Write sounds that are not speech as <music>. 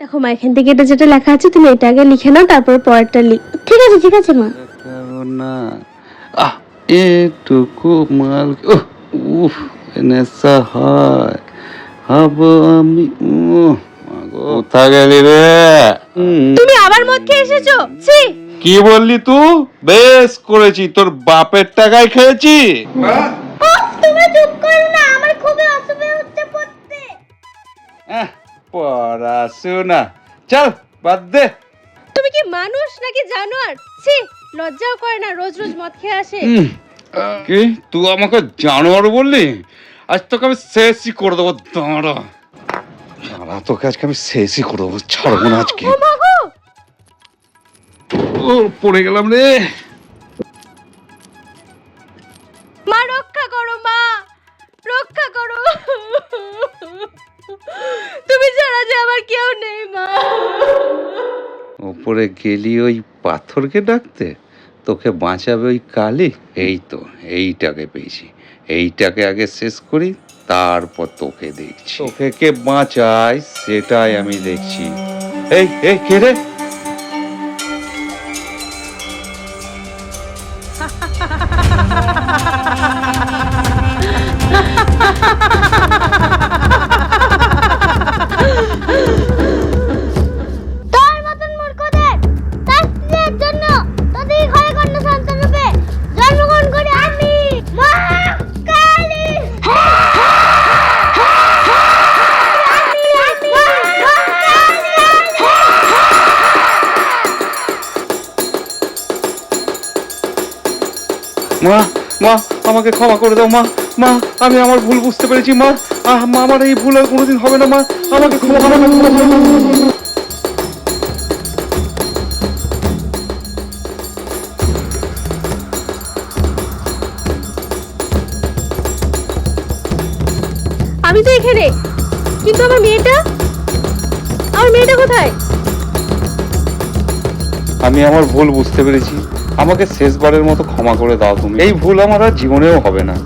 দেখো মা এখান থেকে এটা যেটা লেখা আছে তুমি এটা আগে লিখে নাও তারপর পরেরটা লিখ ঠিক আছে ঠিক আছে মা। না আহ এটুকু মাল উফ নেশা হয়। হব আমি কোথা গেলি রে? তুমি আবার মদ খেয়ে এসেছ? ছি। কি বললি তুই? বেশ করেছি তোর বাপের টাকায় খেয়েছি। তুমি চুপ করো না আমার খুবই অসুবিধা হচ্ছে পড়তে। আহ, পড়াশোনা। চল বাদ দে। তুমি কি মানুষ নাকি জানোয়ার? ছি লজ্জাও করে না রোজ রোজ মদ খেয়ে আসে। কি? তুই আমাকে জানোয়ার বললি? আজ তোকে আমি শেষই করে দেবো দাঁড়া। দাঁড়া তোকে আজকে আমি শেষই করে দেবো ছাড়বো না আজকে। ও পড়ে গেলাম রে। মা রক্ষা করো মা। রক্ষা করো তুমি ছাড়া যে আমার কেউ নেই মা। ওপরে গেলি ওই পাথরকে ডাকতে? তোকে বাঁচাবে ওই কালি? এই তো এইটাকে পেয়েছি। এইটাকে আগে শেষ করি তারপর তোকে দেখছি। তোকে কে বাঁচায় সেটাই আমি দেখছি। এই এই কে রে? তোর <laughs> মা মা আমাকে ক্ষমা করে দাও মা মা আমি আমার ভুল বুঝতে পেরেছি মা আহ মা আমার এই ভুল আর কোনোদিন হবে না মা আমাকে ক্ষমা ক্ষমা। আমি তো এখানে কিন্তু আমার মেয়েটা আমার মেয়েটা কোথায় আমি আমার ভুল বুঝতে পেরেছি আমাকে শেষবারের মতো ক্ষমা করে দাও তুমি। এই ভুল আমার আর জীবনেও হবে না।